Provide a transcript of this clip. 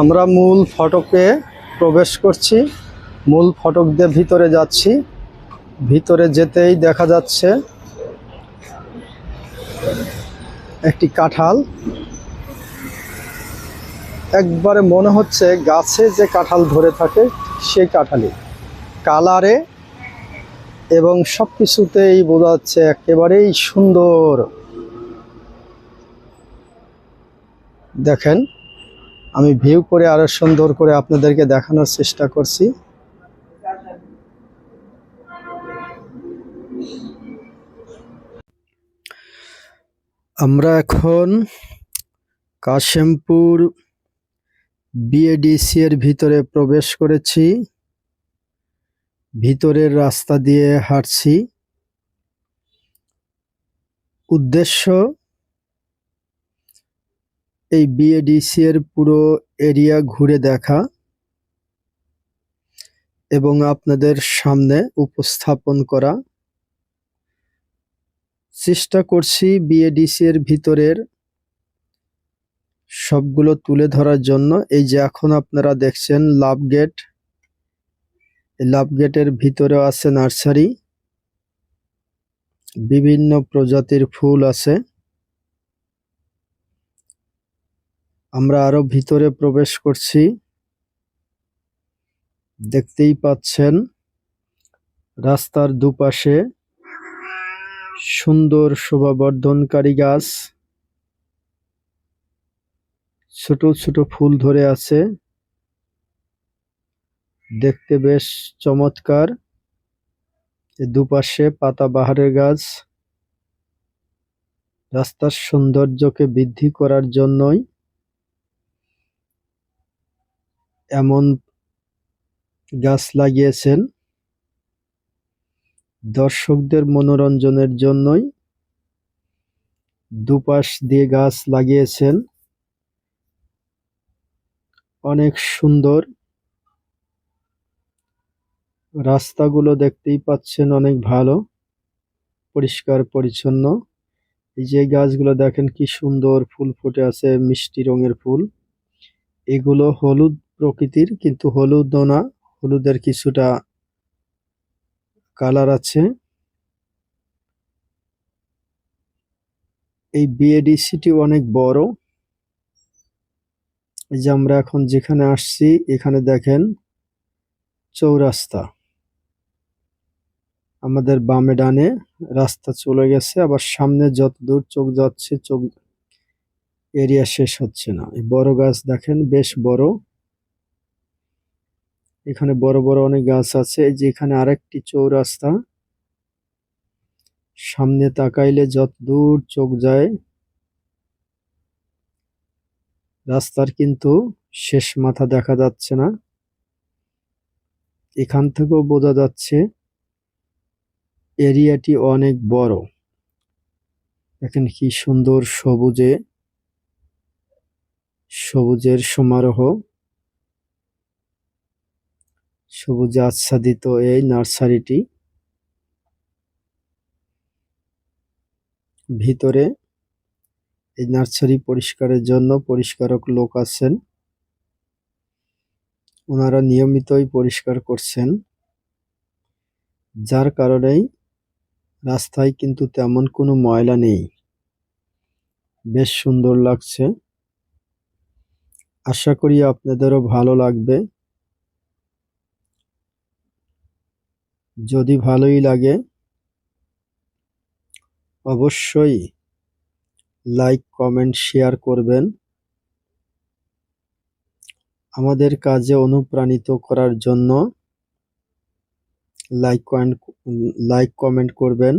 আমরা মূল ফটকে প্রবেশ করছি, মূল ফটক দিয়ে ভিতরে যাচ্ছি। ভিতরে যেতেই দেখা যাচ্ছে একটি কাঁঠাল। একবারে মনে হচ্ছে গাছে যে কাঁঠাল ধরে থাকে, সেই কাঁঠালই। কালারে এবং সব কিছুতেই বোঝা যাচ্ছে একেবারেই সুন্দর। দেখেন আমি ভিউ করে আরও সুন্দর করে আপনাদেরকে দেখানোর চেষ্টা করছি। আমরা এখন কাশেমপুর বিএডিসি এর ভিতরে প্রবেশ করেছি। ভিতরের রাস্তা দিয়ে হাঁটছি। উদ্দেশ্য এই বিএডিসি এর পুরো এরিয়া ঘুরে দেখা এবং আপনাদের সামনে উপস্থাপন করা। চেষ্টা করছি বিএডিসি এর ভিতরের সবগুলো তুলে ধরার জন্য। এই যে এখন আপনারা দেখছেন লাভ গেট। লাভ গেটের ভিতরেও আছে নার্সারি। বিভিন্ন প্রজাতির ফুল আছে। আমরা আরও ভিতরে প্রবেশ করছি। দেখতেই পাচ্ছেন, রাস্তার দুপাশে সুন্দর শোভাবর্ধনকারী গাছ। ছোট ছোট ফুল ধরে আছে। দেখতে বেশ চমৎকার। দুপাশে পাতাবাহারের গাছ। রাস্তার সৌন্দর্যকে বৃদ্ধি করার জন্যই এমন গাছ লাগিয়েছেন। দর্শকদের মনোরঞ্জনের জন্যই দুপাশ দিয়ে গাছ লাগিয়েছেন। অনেক সুন্দর রাস্তাগুলো দেখতেই পাচ্ছেন, অনেক ভালো, পরিষ্কার, পরিচ্ছন্ন। এই যে গাছগুলো দেখেন কি সুন্দর ফুল ফুটে আছে, মিষ্টি রঙের ফুল। এগুলো হলুদ প্রকৃতির, কিন্তু হলুদ না। হলুদের কিছুটা কালার আছে। এই বিএডিসিটি অনেক বড়। এই যে আমরা এখন যেখানে আসছি, এখানে দেখেন চৌরাস্তা। আমাদের বামে ডানে রাস্তা চলে গেছে, আবার সামনে যত দূর চোখ যাচ্ছে, চোখ, এরিয়া শেষ হচ্ছে না। এই বড় গাছ দেখেন, বেশ বড়। এখানে বড় বড় অনেক গাছ আছে। যে এখানে আরেকটি চৌরাস্তা। সামনে তাকাইলে যত দূর চোখ যায়, রাস্তার কিন্তু শেষ মাথা দেখা যাচ্ছে না। এখান থেকেও বোঝা যাচ্ছে, এরিয়াটি অনেক বড়। দেখেন কি সুন্দর সবুজে, সবুজের সমারোহ। সবুজে আচ্ছাদিত এই নার্সারিটি ভিতরে এই নার্সারি পরিষ্কারের জন্য পরিষ্কারক লোক আছেন। ওনারা নিয়মিতই পরিষ্কার করছেন। যার কারণেই রাস্তায় কিন্তু তেমন কোনো ময়লা নেই। বেশ সুন্দর লাগছে। আশা করি আপনাদেরও ভালো লাগবে। যদি ভালোই লাগে, অবশ্যই লাইক কমেন্ট শেয়ার করবেন। আমাদের কাজে অনুপ্রাণিত করার জন্য লাইক লাইক কমেন্ট করবেন।